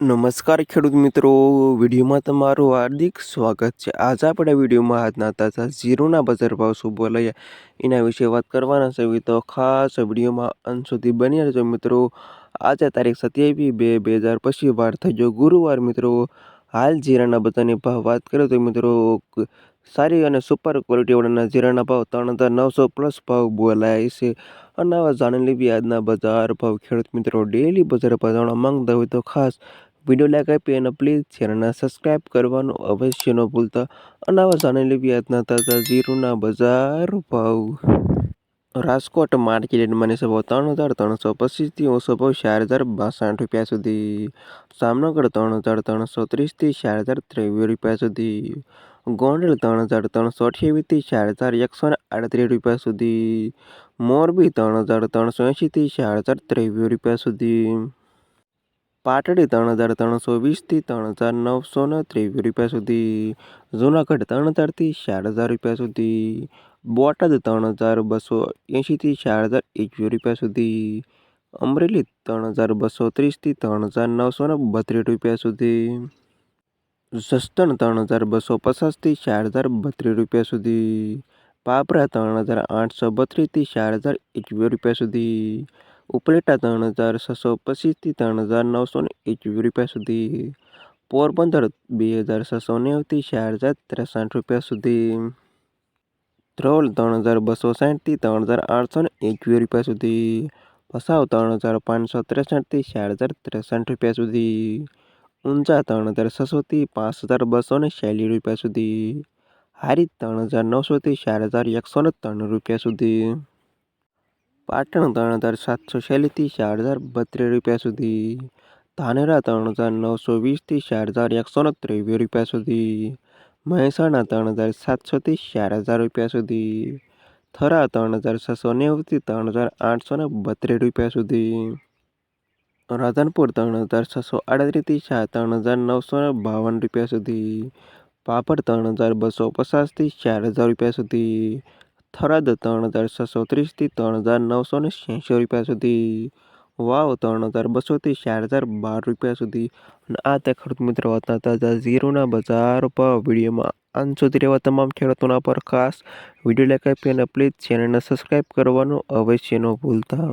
નમસ્કાર ખેડૂત મિત્રો, વિડીયોમાં તમારું હાર્દિક સ્વાગત છે. આજે આપણે વિડીયોમાં આજના તાજા ઝીરોના બજાર ભાવ શું બોલાયા એના વિશે વાત કરવાના છે. તો ખાસ વિડીયોમાં અંત સુધી બની રહેજો મિત્રો. આજે તારીખ સત્યાવીસ બે બે હજાર પછી વાર થઈ ગયો ગુરુવાર મિત્રો. હાલ જીરાના બધાની ભાવ વાત કરીએ તો મિત્રો, સારી અને સુપર ક્વોલિટીવાળાના જીરાના ભાવ ત્રણ હજાર નવસો પ્લસ ભાવ બોલાય છે. અને આવા જાણી લેવી આજના બજાર ભાવ ખેડૂત મિત્રો ડેલી બજાર ભાવ જાણવા માંગતા હોય તો ખાસ વીડિયો લાઈક આપી અને પ્લીઝ ચેનલને સબસ્ક્રાઈબ કરવાનું અવશ્ય ન ભૂલતા. અને આવા જાણી લેવી આજના તાજા જીરુના બજાર ભાવ. રાજકોટ માર્કેટ મને સભો ત્રણ હજાર ત્રણસો પચીસથી ઓછો ભાવ ચાર હજાર બાસઠ રૂપિયા સુધી. જામનગર ત્રણ હજાર ત્રણસો ત્રીસથી ચાર હજાર ત્રેવીસ રૂપિયા સુધી. ગોંડલ ત્રણ હજાર ત્રણસો અઠ્યાવીસથી ચાર હજાર એકસો આડત્રીસ રૂપિયા સુધી. મોરબી ત્રણ હજાર ત્રણસો એંશીથી ચાર હજાર ત્રેવીસ રૂપિયા સુધી. પાટડી ત્રણ હજાર ત્રણસો વીસથી ત્રણ હજાર નવસો ને ત્રેવીસ રૂપિયા સુધી. જૂનાગઢ ત્રણ હજારથી ચાર હજાર રૂપિયા સુધી. બોટાદ ત્રણ હજાર બસો એંશીથી ચાર હજાર એકવીસ રૂપિયા સુધી. અમરેલી ત્રણ હજાર બસો ત્રીસથી ત્રણ હજાર નવસો ને બત્રીસ રૂપિયા સુધી. જસદણ ત્રણ હજાર બસો પચાસથી ચાર હજાર બત્રીસ રૂપિયા સુધી. પાપરા ત્રણ હજાર આઠસો બત્રીસથી ચાર હજાર એકવીસ રૂપિયા સુધી. ઉપલેટા ત્રણ હજાર છસો પચીસથી ત્રણ હજાર નવસો ને એકવીસ રૂપિયા સુધી. પોરબંદર બે હજાર છસો નેવુંથી ચાર હજાર ત્રેસઠ રૂપિયા સુધી. ધ્રોલ ત્રણ હજાર બસો સાઠથી ત્રણ હજાર આઠસો ને એકવીસ રૂપિયા સુધી. ભસાવ ત્રણ હજાર પાંચસો ત્રેસઠથી ચાર હજાર ત્રેસઠ રૂપિયા સુધી. ઊંઝા ત્રણ હજાર છસોથી પાંચ હજાર બસો ને ચાલીસ રૂપિયા સુધી. હારી ત્રણ હજાર નવસોથી ચાર હજાર એકસો ને ત્રણ રૂપિયા સુધી. પાટણ ત્રણ હજાર સાતસો છેલ્લીથી ચાર હજાર બત્રીસ રૂપિયા સુધી. ધાનેરા ત્રણ હજાર નવસો વીસથી ચાર હજાર એકસો ને ત્રેવીસ રૂપિયા સુધી. મહેસાણા ત્રણ હજાર સાતસોથી ચાર હજાર રૂપિયા સુધી. થરા ત્રણ હજાર છસો નેવુંથી ત્રણ હજાર આઠસો ને બત્રીસ રૂપિયા સુધી. રાધનપુર ત્રણ હજાર છસો આડત્રીસથી ચાર ત્રણ હજાર નવસો ને બાવન રૂપિયા સુધી. પાપડ ત્રણ હજાર બસો પચાસથી ચાર હજાર રૂપિયા સુધી. થરાદ ત્રણ હજાર છસો ત્રીસથી ત્રણ હજાર નવસો ને છ્યાસી રૂપિયા સુધી. વાવ, ત્રણ હજાર બસોથી ચાર હજાર બાર રૂપિયા સુધી. અને આ તે ખેડૂત મિત્રો હતા તાજા ઝીરોના બજાર પર વિડીયોમાં અંત સુધી રહેવા તમામ ખેડૂતોના પર ખાસ વીડિયો લાઈક આપી અને પ્લીઝ ચેનલને સબસ્ક્રાઈબ કરવાનું અવશ્ય ન ભૂલતા.